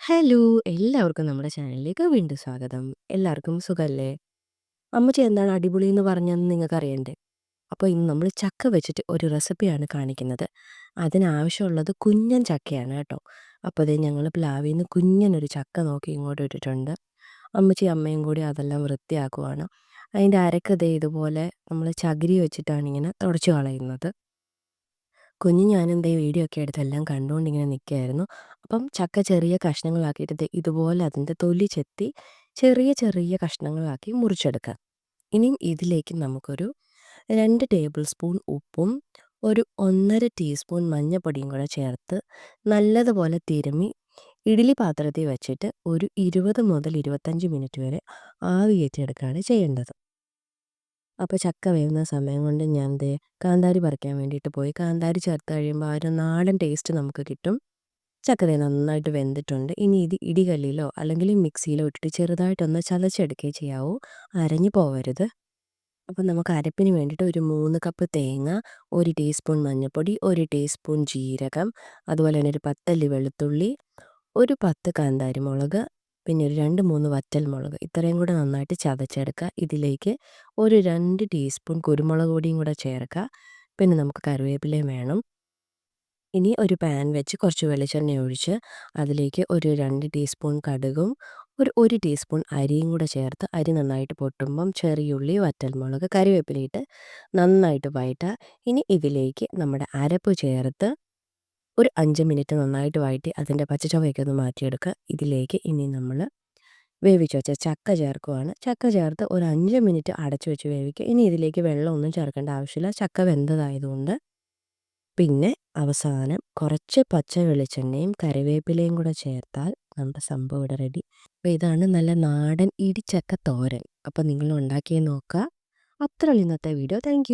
Hello എല്ലാവർക്കും നമ്മുടെ ചാനലിലേക്ക് വീണ്ടും സ്വാഗതം. എല്ലാവർക്കും സുഖല്ലേ? അമ്മച്ചി എന്താണ് അടിപൊളി എന്ന് പറഞ്ഞതെന്ന് നിങ്ങൾക്ക് അറിയണ്ടേ അപ്പോൾ ഇന്ന് നമ്മൾ ചക്ക വെച്ചിട്ട് ഒരു റെസിപ്പിയാണ് കാണിക്കുന്നത്. അതിനാവശ്യമുള്ളത് കുഞ്ഞൻ ചക്കയാണ് കേട്ടോ. അപ്പോൾ അതേ ഞങ്ങൾ പ്ലാവിൽ നിന്ന് കുഞ്ഞനൊരു ചക്ക നോക്കി ഇങ്ങോട്ട് ഇട്ടിട്ടുണ്ട്. അമ്മച്ചി അമ്മയും കൂടി അതെല്ലാം വൃത്തിയാക്കുവാണ്. അതിന്റെ അരക്കതേ ഇതുപോലെ നമ്മൾ ചകിരി വെച്ചിട്ടാണ് ഇങ്ങനെ തുടച്ചു കളയുന്നത്. കുഞ്ഞ് ഞാനും ദേ വീഡിയോ ഒക്കെ എടുത്ത് എല്ലാം കണ്ടുകൊണ്ട് ഇങ്ങനെ നിൽക്കുകയായിരുന്നു അപ്പം ചക്ക ചെറിയ കഷ്ണങ്ങളാക്കിയിട്ട് ഇതുപോലെ അതിന്റെ തൊലി ചെത്തി ചെറിയ ചെറിയ കഷ്ണങ്ങളാക്കി മുറിച്ചെടുക്കുക ഇനിയും ഇതിലേക്ക് നമുക്കൊരു രണ്ട് ടേബിൾ സ്പൂൺ ഉപ്പും ഒരു ഒന്നര ടീസ്പൂൺ മഞ്ഞൾപ്പൊടിയും കൂടെ ചേർത്ത് നല്ലതുപോലെ തിരുമ്മി ഇഡ്ഡലി പാത്രത്തിൽ വെച്ചിട്ട് ഒരു ഇരുപത് മുതൽ ഇരുപത്തഞ്ച് മിനിറ്റ് വരെ ആവി കയറ്റിയെടുക്കുകയാണ് ചെയ്യേണ്ടത്. അപ്പോൾ ചക്ക വേവുന്ന സമയം കൊണ്ട് ഞാൻ ദേ കാന്താരി പറിക്കാൻ വേണ്ടിയിട്ട് പോയി. കാന്താരി ചേർത്ത് കഴിയുമ്പോൾ ആ ഒരു നാടൻ ടേസ്റ്റ് നമുക്ക് കിട്ടും. ചക്ക ദേ നന്നായിട്ട് വെന്തിട്ടുണ്ട്. ഇനി ഇത് ഇടികല്ലിലോ അല്ലെങ്കിൽ മിക്സിയിലോ ഇട്ടിട്ട് ചെറുതായിട്ടൊന്ന് ചതച്ചെടുക്കുകയും ചെയ്യാവൂ. അരഞ്ഞു പോവരുത്. അപ്പോൾ നമുക്ക് അരപ്പിന് വേണ്ടിയിട്ട് ഒരു മൂന്ന് കപ്പ് തേങ്ങ ഒരു ടീസ്പൂൺ മഞ്ഞൾപ്പൊടി ഒരു ടീസ്പൂൺ ജീരകം അതുപോലെ തന്നെ ഒരു പത്തല്ലി വെളുത്തുള്ളി ഒരു പത്ത് കാന്താരി മുളക് പിന്നെ ഒരു രണ്ട് മൂന്ന് വറ്റൽ മുളക് ഇത്രയും കൂടെ നന്നായിട്ട് ചതച്ചെടുക്കുക. ഇതിലേക്ക് ഒരു രണ്ട് ടീസ്പൂൺ കുരുമുളക് പൊടിയും കൂടെ ചേർക്കുക. പിന്നെ നമുക്ക് കറിവേപ്പിലയും വേണം. ഇനി ഒരു പാൻ വെച്ച് കുറച്ച് വെളിച്ചെണ്ണ ഒഴിച്ച് അതിലേക്ക് ഒരു രണ്ട് ടീസ്പൂൺ കടുകും ഒരു ഒരു ടീസ്പൂൺ അരിയും കൂടെ ചേർത്ത് അരി നന്നായിട്ട് പൊട്ടുമ്പം ചെറിയുള്ളി വറ്റൽമുളക് കറിവേപ്പിലയിട്ട് നന്നായിട്ട് വഴറ്റുക. ഇനി ഇതിലേക്ക് നമ്മുടെ അരപ്പ് ചേർത്ത് ഒരു അഞ്ച് മിനിറ്റ് നന്നായിട്ട് വഴറ്റി അതിന്റെ പച്ചച്ചവയൊക്കെ ഒന്ന് മാറ്റിയെടുക്കുക. ഇതിലേക്ക് ഇനി നമ്മൾ വേവിച്ച് വെച്ച ചക്ക ചേർക്കുവാണ്. ചക്ക ചേർത്ത് ഒരു അഞ്ച് മിനിറ്റ് അടച്ചു വെച്ച് വേവിക്കുക. ഇനി ഇതിലേക്ക് വെള്ളമൊന്നും ചേർക്കേണ്ട ആവശ്യമില്ല. ചക്ക വെന്തതായതുകൊണ്ട്. പിന്നെ അവസാനം കുറച്ച് പച്ച വെളിച്ചെണ്ണയും കറിവേപ്പിലയും കൂടെ ചേർത്താൽ നമ്മുടെ സംഭവം ഇവിടെ റെഡി അപ്പോൾ ഇതാണ് നല്ല നാടൻ ഇടിച്ചക്ക തോരൻ. അപ്പോൾ നിങ്ങൾ ഉണ്ടാക്കി നോക്കുക. അത്ര ഇന്നത്തെ വീഡിയോ. താങ്ക്